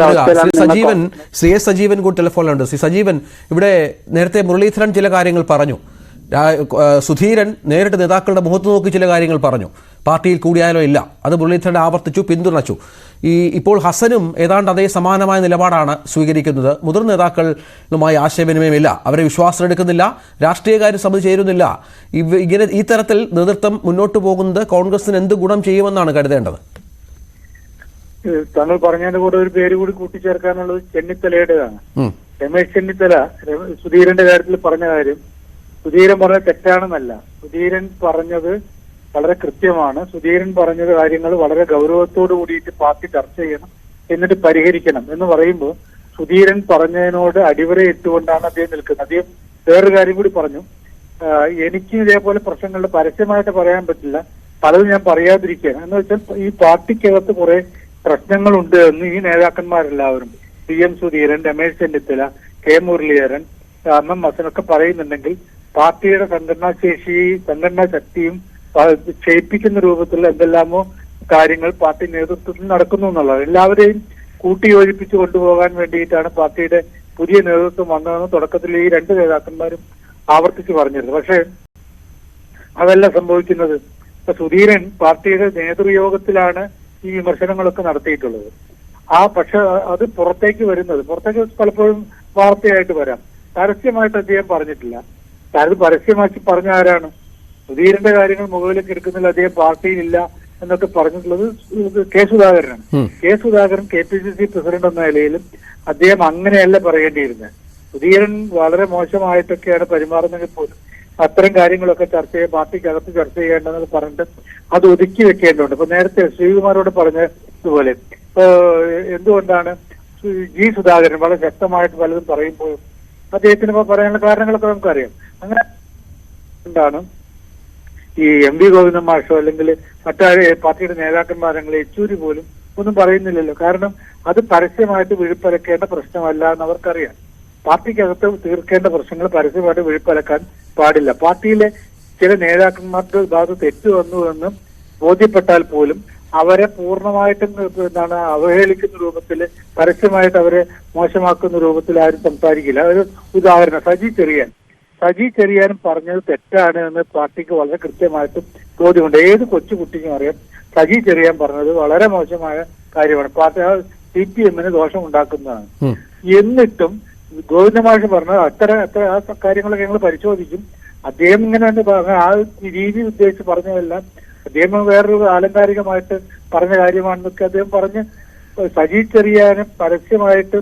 Shri Sajeevan Shri S Sajeevan കൂടി ടെലിഫോണിലുണ്ട് ശ്രീ സജീവൻ ഇവിടെ നേരത്തെ മുരളീധരൻ ചില കാര്യങ്ങൾ പറഞ്ഞു. സുധീരൻ നേരിട്ട് നേതാക്കളുടെ മുഖത്ത് നോക്കി ചില കാര്യങ്ങൾ പറഞ്ഞു. പാർട്ടിയിൽ കൂടിയാലോ ഇല്ല. അത് മുരളീധരൻ ആവർത്തിച്ചു പിന്തുണച്ചു. ഈ ഇപ്പോൾ ഹസനും ഏതാണ്ട് അതേ സമാനമായ നിലപാടാണ് സ്വീകരിക്കുന്നത്. മുതിർന്ന നേതാക്കളുമായി ആശയവിനിമയമില്ല അവരെ വിശ്വാസം എടുക്കുന്നില്ല. രാഷ്ട്രീയകാര്യ സമിതി ചേരുന്നില്ല. ഇങ്ങനെ ഈ തരത്തിൽ നേതൃത്വം മുന്നോട്ട് പോകുന്നത് കോൺഗ്രസിന് എന്ത് ഗുണം ചെയ്യുമെന്നാണ് കരുതേണ്ടത്? താങ്കൾ പറഞ്ഞതിന്റെ കൂടെ ഒരു പേര് കൂടി കൂട്ടിച്ചേർക്കാനുള്ളത് ചെന്നിത്തലയുടേതാണ്. രമേശ് ചെന്നിത്തല സുധീരന്റെ കാര്യത്തിൽ പറഞ്ഞ കാര്യം സുധീരൻ പറഞ്ഞത് തെറ്റാണെന്നല്ല. സുധീരൻ പറഞ്ഞത് വളരെ കൃത്യമാണ്. സുധീരൻ പറഞ്ഞത് കാര്യങ്ങൾ വളരെ ഗൗരവത്തോടു കൂടിയിട്ട് പാർട്ടി ചർച്ച ചെയ്യണം എന്നിട്ട് പരിഹരിക്കണം എന്ന് പറയുമ്പോൾ സുധീരൻ പറഞ്ഞതിനോട് അടിവര ഇട്ടുകൊണ്ടാണ് അദ്ദേഹം നിൽക്കുന്നത്. അദ്ദേഹം വേറൊരു കാര്യം കൂടി പറഞ്ഞു. എനിക്ക് ഇതേപോലെ പ്രശ്നങ്ങളുടെ പരസ്യമായിട്ട് പറയാൻ പറ്റില്ല. പലതും ഞാൻ പറയാതിരിക്കുകയാണ്. എന്ന് വെച്ചാൽ ഈ പാർട്ടിക്കകത്ത് കുറെ പ്രശ്നങ്ങളുണ്ട് എന്ന് ഈ നേതാക്കന്മാരെല്ലാവരും C M Sudheeran Ramesh Chennithala K Muraleedharan M M ഹസനൊക്കെ പറയുന്നുണ്ടെങ്കിൽ പാർട്ടിയുടെ സംഘടനാ ശേഷി സംഘടനാ ശക്തിയും ക്ഷയിപ്പിക്കുന്ന രൂപത്തിൽ എന്തെല്ലാമോ കാര്യങ്ങൾ പാർട്ടി നേതൃത്വത്തിൽ നടക്കുന്നു എന്നുള്ളത്. എല്ലാവരെയും കൂട്ടിയോജിപ്പിച്ച് കൊണ്ടുപോകാൻ വേണ്ടിയിട്ടാണ് പാർട്ടിയുടെ പുതിയ നേതൃത്വം വന്നതെന്ന് തുടക്കത്തിൽ ഈ രണ്ട് നേതാക്കന്മാരും ആവർത്തിച്ച് പറഞ്ഞിരുന്നു. പക്ഷേ അതല്ല സംഭവിക്കുന്നത്. സുധീരൻ പാർട്ടിയുടെ നേതൃയോഗത്തിലാണ് ഈ വിമർശനങ്ങളൊക്കെ നടത്തിയിട്ടുള്ളത്. ആ പക്ഷെ അത് പുറത്തേക്ക് വരുന്നത് പുറത്തേക്ക് പലപ്പോഴും വാർത്തയായിട്ട് വരാം. പരസ്യമായിട്ട് അദ്ദേഹം പറഞ്ഞിട്ടില്ല. അത് പരസ്യമാക്കി പറഞ്ഞ ആരാണ്? സുധീരന്റെ കാര്യങ്ങൾ മുകളിലേക്ക് എടുക്കുന്നതിൽ അദ്ദേഹം പാർട്ടിയിലില്ല എന്നൊക്കെ പറഞ്ഞിട്ടുള്ളത് K സുധാകരനാണ്. K Sudhakaran K P C C president എന്ന നിലയിലും അദ്ദേഹം അങ്ങനെയല്ല പറയേണ്ടിയിരുന്നത്. സുധീരൻ വളരെ മോശമായിട്ടൊക്കെയാണ് പെരുമാറുന്നെങ്കിൽ പോലും അത്തരം കാര്യങ്ങളൊക്കെ ചർച്ച ചെയ്യാൻ പാർട്ടിക്കകത്ത് ചർച്ച ചെയ്യേണ്ടതെന്ന് പറഞ്ഞിട്ട് അത് ഒതുക്കി വെക്കേണ്ടതുണ്ട്. ഇപ്പൊ നേരത്തെ ശ്രീകുമാരോട് പറഞ്ഞതുപോലെ എന്തുകൊണ്ടാണ് ജി സുധാകരൻ വളരെ ശക്തമായിട്ട് പലതും പറയുമ്പോൾ അദ്ദേഹത്തിന് പറയാനുള്ള കാരണങ്ങളൊക്കെ നമുക്കറിയാം. അങ്ങനെ എന്താണ്? ഈ എം വി ഗോവിന്ദൻ മാഷോ അല്ലെങ്കിൽ മറ്റാരെ പാർട്ടിയുടെ നേതാക്കന്മാരങ്ങൾ യെച്ചൂരി പോലും ഒന്നും പറയുന്നില്ലല്ലോ. കാരണം അത് പരസ്യമായിട്ട് വിഴുപ്പലക്കേണ്ട പ്രശ്നമല്ല എന്ന് അവർക്കറിയാം. പാർട്ടിക്കകത്ത് തീർക്കേണ്ട പ്രശ്നങ്ങൾ പരസ്യമായിട്ട് വിഴുപ്പലക്കാൻ പാടില്ല. പാർട്ടിയിലെ ചില നേതാക്കന്മാരുടെ ഭാഗത്ത് തെറ്റ് വന്നു എന്ന് ബോധ്യപ്പെട്ടാൽ പോലും അവരെ പൂർണമായിട്ടും എന്താണ് അവഹേളിക്കുന്ന രൂപത്തിൽ പരസ്യമായിട്ട് അവരെ മോശമാക്കുന്ന രൂപത്തിൽ ആരും സംസാരിക്കില്ല. ഒരു ഉദാഹരണം സജി ചെറിയാൻ. സജി ചെറിയാനും പറഞ്ഞത് തെറ്റാണ് എന്ന് പാർട്ടിക്ക് വളരെ കൃത്യമായിട്ടും ബോധ്യമുണ്ട്. ഏത് കൊച്ചു കുട്ടിക്കും അറിയാം സജി ചെറിയാൻ പറഞ്ഞത് വളരെ മോശമായ കാര്യമാണ്. പാർട്ടി സി പി എമ്മിന് ദോഷം ഉണ്ടാക്കുന്നതാണ് എന്നിട്ടും ഗോവിന്ദമാഷ് പറഞ്ഞത് അത്ര അത്ര ആ കാര്യങ്ങളൊക്കെ ഞങ്ങൾ പരിശോധിക്കും. അദ്ദേഹം ഇങ്ങനെ തന്നെ പറഞ്ഞ ആ രീതി ഉദ്ദേശിച്ച് പറഞ്ഞതെല്ലാം. അദ്ദേഹം വേറൊരു ആലങ്കാരികമായിട്ട് പറഞ്ഞ കാര്യമാണെന്നൊക്കെ അദ്ദേഹം പറഞ്ഞ് സജി ചെറിയാനും പരസ്യമായിട്ട്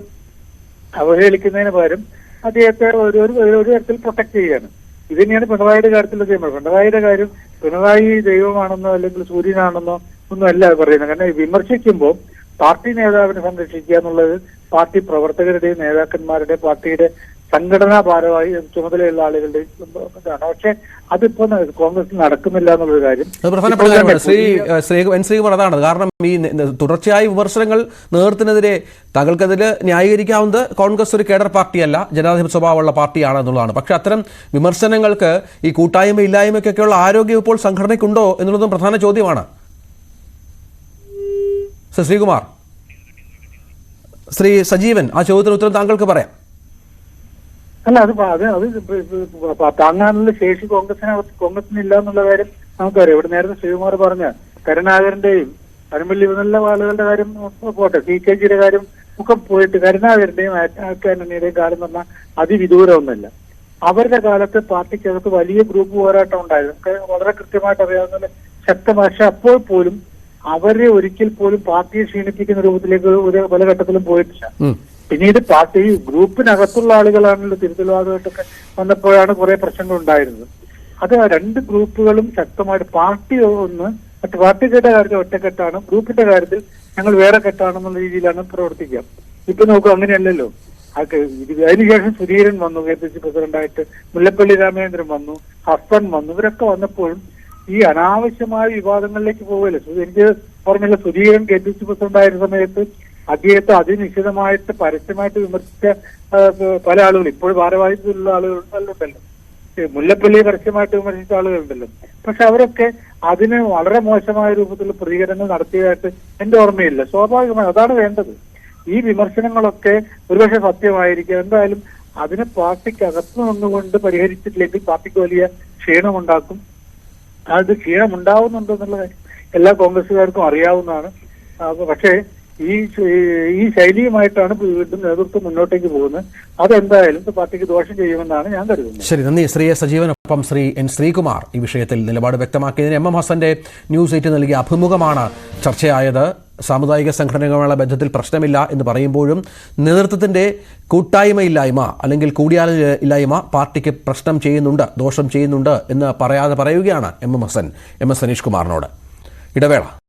അവഹേളിക്കുന്നതിന് പകരം അദ്ദേഹത്തെ ഒരു ഒരു തരത്തിൽ പ്രൊട്ടക്ട് ചെയ്യാണ് ഇത് തന്നെയാണ് പിണറായിയുടെ കാര്യത്തിൽ പറയുന്നത്. പിണറായിയുടെ കാര്യം പിണറായി ദൈവമാണെന്നോ അല്ലെങ്കിൽ സൂര്യനാണെന്നോ ഒന്നും അല്ല പറയുന്നത്. കാരണം വിമർശിക്കുമ്പോൾ പാർട്ടി നേതാവിനെ സംരക്ഷിക്കുക എന്നുള്ളത് പാർട്ടി പ്രവർത്തകരുടെയും നേതാക്കന്മാരുടെയും പാർട്ടിയുടെ സംഘടനാ ഭാരവാഹി ചുമതലയുള്ള ആളുകളുടെ ഇതാണ് പക്ഷെ അതിപ്പോ കോൺഗ്രസ് നടക്കുന്നില്ല എന്നുള്ളൊരു കാര്യം അത് പ്രധാനപ്പെട്ട കാര്യമാണ്. ശ്രീ ശ്രീ എൻ ശ്രീകുമാർ അതാണ്. കാരണം ഈ തുടർച്ചയായ വിമർശനങ്ങൾ നേതൃത്വത്തിനെതിരെ തങ്ങൾക്കതിൽ ന്യായീകരിക്കാവുന്നത് കോൺഗ്രസ് ഒരു കേഡർ പാർട്ടിയല്ല ജനാധിപത്യ സ്വഭാവമുള്ള പാർട്ടിയാണ് എന്നുള്ളതാണ്. പക്ഷെ അത്തരം വിമർശനങ്ങൾക്ക് ഈ കൂട്ടായ്മ ഇല്ലായ്മയ്ക്കൊക്കെയുള്ള ആരോഗ്യം ഇപ്പോൾ സംഘടനയ്ക്കുണ്ടോ എന്നുള്ളതും പ്രധാന ചോദ്യമാണ്. ശ്രീ ശ്രീകുമാർ. ശ്രീ സജീവൻ ആ ചോദ്യത്തിന് ഉത്തരം താങ്കൾക്ക് പറയാം. അല്ല അത് അത് താങ്ങാനുള്ള ശേഷി കോൺഗ്രസിനകത്ത് കോൺഗ്രസിന് ഇല്ല എന്നുള്ള കാര്യം നമുക്കറിയാം. ഇവിടെ നേരത്തെ ശ്രീകുമാർ പറഞ്ഞ കരുണാകരന്റെയും അരുമല്ലി നല്ല ആളുകളുടെ കാര്യം പോട്ടെ സി കെ ജിയുടെ കാര്യം ഒക്കെ പോയിട്ട് കരുണാകരന്റെയും ആന്റണിയുടെയും കാലം എന്ന് പറഞ്ഞാൽ അതിവിദൂരമൊന്നുമില്ല. അവരുടെ കാലത്ത് പാർട്ടിക്കകത്ത് വലിയ ഗ്രൂപ്പ് പോരാട്ടം ഉണ്ടായിരുന്നു. നമുക്ക് വളരെ കൃത്യമായിട്ട് അറിയാവുന്ന പക്ഷെ അപ്പോൾ പോലും അവരെ ഒരിക്കൽ പോലും പാർട്ടിയെ ക്ഷീണിപ്പിക്കുന്ന രൂപത്തിലേക്ക് ഒരു പല ഘട്ടത്തിലും പോയിട്ടില്ല. പിന്നീട് പാർട്ടി ഗ്രൂപ്പിനകത്തുള്ള ആളുകളാണല്ലോ തിരുത്തൽവാദമായിട്ടൊക്കെ വന്നപ്പോഴാണ് കുറെ പ്രശ്നങ്ങൾ ഉണ്ടായിരുന്നത് അത് ആ രണ്ട് ഗ്രൂപ്പുകളും ശക്തമായിട്ട് പാർട്ടി ഒന്ന് മറ്റു പാർട്ടിയുടെ കാര്യത്തിൽ ഒറ്റക്കെട്ടാണ്. ഗ്രൂപ്പിന്റെ കാര്യത്തിൽ ഞങ്ങൾ വേറെ കെട്ടാണെന്നുള്ള രീതിയിലാണ് പ്രവർത്തിക്കുക. ഇപ്പൊ നോക്കൂ അങ്ങനെയല്ലല്ലോ. അതിനുശേഷം സുധീരൻ വന്നു കെ പി സി പ്രസിഡന്റായിട്ട് മുല്ലപ്പള്ളി രാമചന്ദ്രൻ വന്നു ഹസ്ബൻ വന്നു ഇവരൊക്കെ വന്നപ്പോഴും ഈ അനാവശ്യമായ വിവാദങ്ങളിലേക്ക് പോവല്ലേ സു- എനിക്ക് പറഞ്ഞല്ലോ Sudheeran K P C president ആയിരുന്ന സമയത്ത് അദ്ദേഹത്തെ അതിനിശ്ചിതമായിട്ട് പരസ്യമായിട്ട് വിമർശിച്ച പല ആളുകൾ ഇപ്പോൾ ഭാരവാഹിത്തിലുള്ള ആളുകളുണ്ടല്ലോ. മുല്ലപ്പള്ളിയെ മുല്ലപ്പള്ളി പരസ്യമായിട്ട് വിമർശിച്ച ആളുകളുണ്ടല്ലോ. പക്ഷെ അവരൊക്കെ അതിന് വളരെ മോശമായ രൂപത്തിൽ പ്രതികരണങ്ങൾ നടത്തിയതായിട്ട് എന്റെ ഓർമ്മയില്ല. സ്വാഭാവികമായി അതാണ് വേണ്ടത്. ഈ വിമർശനങ്ങളൊക്കെ ഒരുപക്ഷെ സത്യമായിരിക്കും. എന്തായാലും അതിനെ പാർട്ടിക്ക് അകത്തു നിന്നുകൊണ്ട് പരിഹരിച്ചിട്ടില്ലെങ്കിൽ പാർട്ടിക്ക് വലിയ ക്ഷീണമുണ്ടാക്കും. അത് ക്ഷീണമുണ്ടാവുന്നുണ്ടെന്നുള്ളത് എല്ലാ കോൺഗ്രസുകാർക്കും അറിയാവുന്നതാണ്. പക്ഷേ ഈ ഈ ശൈലിയുമായിട്ടാണ് വീണ്ടും നേതൃത്വം മുന്നോട്ടേക്ക് പോകുന്നത്. അതെന്തായാലും പാർട്ടിക്ക് ദോഷം ചെയ്യുമെന്നാണ് ഞാൻ കരുതുന്നത്. ശരി നന്ദി. ശ്രീ സജീവനൊപ്പം ശ്രീ എൻ ശ്രീകുമാർ ഈ വിഷയത്തിൽ നിലപാട് വ്യക്തമാക്കിയതിന് എം എം ഹസന്റെ ന്യൂസ് എയ്റ്റ് നൽകിയ അഭിമുഖമാണ് ചർച്ചയായത്. സാമുദായിക സംഘടനകളുമായുള്ള ബന്ധത്തിൽ പ്രശ്നമില്ല എന്ന് പറയുമ്പോഴും നേതൃത്വത്തിന്റെ കൂട്ടായ്മയില്ലായ്മ അല്ലെങ്കിൽ കൂടിയാലോചന ഇല്ലായ്മ പാർട്ടിക്ക് പ്രശ്നം ചെയ്യുന്നുണ്ട് ദോഷം ചെയ്യുന്നുണ്ട് എന്ന് പറയാതെ പറയുകയാണ് M M Hasan M S Saneesh കുമാറിനോട്. ഇടവേള.